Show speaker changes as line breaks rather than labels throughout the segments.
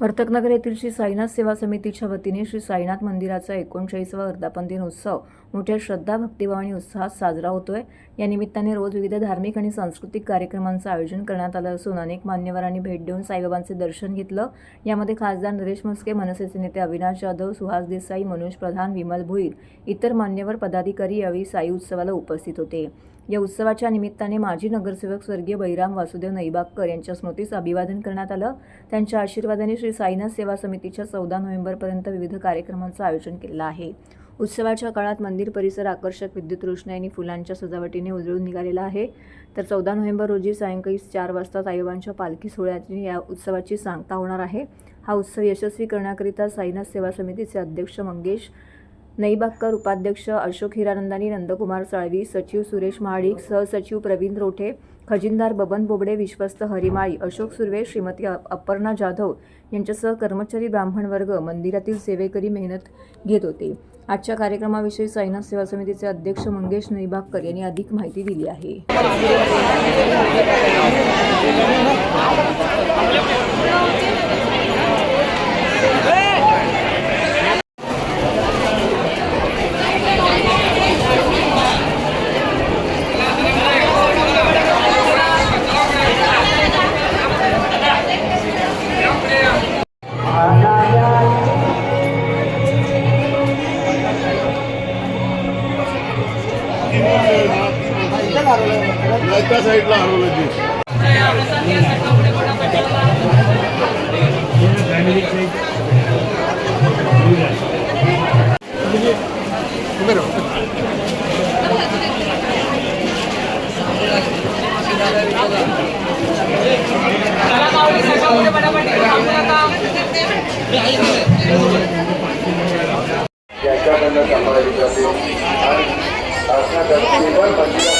वर्तकनगर येथील श्री साईनाथ सेवा समितीच्या वतीने श्री साईनाथ मंदिराचा एकोणचाळीसवा वर्धापन दिन उत्सव मोठ्या श्रद्धा भक्तिभाव आणि उत्साहात साजरा होतोय. या निमित्ताने रोज विविध धार्मिक आणि सांस्कृतिक कार्यक्रमांचं आयोजन करण्यात आलं असून अनेक मान्यवरांनी भेट देऊन साईबाबांचे दर्शन घेतलं. यामध्ये खासदार नरेश म्हस्के मनसेचे नेते अविनाश जाधव सुहास देसाई मनोज प्रधान विमल भुईर इतर मान्यवर पदाधिकारी यावेळी साई उत्सवाला उपस्थित होते. या उत्सवाच्या निमित्ताने माजी नगरसेवक स्वर्गीय बैराम वासुदेव नैबागकर यांच्या स्मृतीस अभिवादन करण्यात आलं. त्यांच्या आशीर्वादाने श्री साईनाथ सेवा समितीच्या चौदा नोव्हेंबरपर्यंत विविध कार्यक्रमांचं आयोजन केलं आहे. उत्सवाच्या काळात मंदिर परिसर आकर्षक विद्युत रोषणाई आणि फुलांच्या सजावटीने उजळून निघालेला आहे. तर चौदा नोव्हेंबर रोजी सायंकाळी चार वाजता साईबाबांच्या पालखी सोहळ्याची या उत्सवाची सांगता होणार आहे. हा उत्सव यशस्वी करण्याकरिता साईनाथ सेवा समितीचे अध्यक्ष मंगेश नईबागकर उपाध्यक्ष अशोक हिरानंदानी नंदकुमार साळवी सचिव सुरेश महाडिक सहसचिव प्रवीण रोठे खजिनदार बबन बोबडे विश्वस्त हरिमाळी अशोक सुर्वे श्रीमती अपर्णा जाधव यांच्यासह कर्मचारी ब्राह्मण वर्ग मंदिरातील सेवेकरी मेहनत घेत होते. आजच्या कार्यक्रमाविषयी साईनाथ सेवा समितीचे अध्यक्ष मंगेश नईबागकर यांनी अधिक माहिती दिली आहे.
त्या साईडला हरवलं ते.
यांच्याकडनं सांभाळली जाते आणि शासनाच्या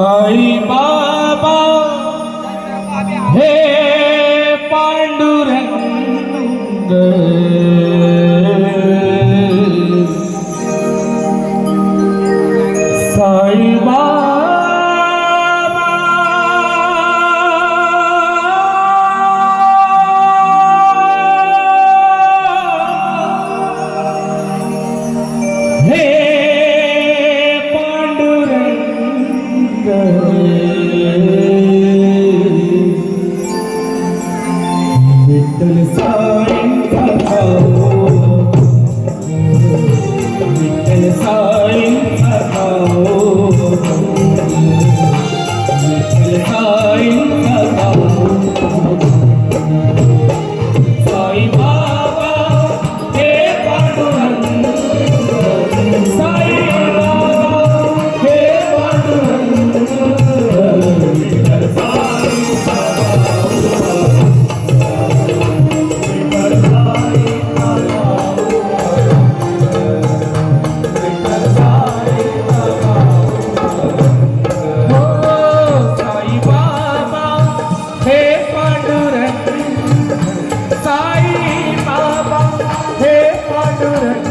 साई बाबा हे Thank you.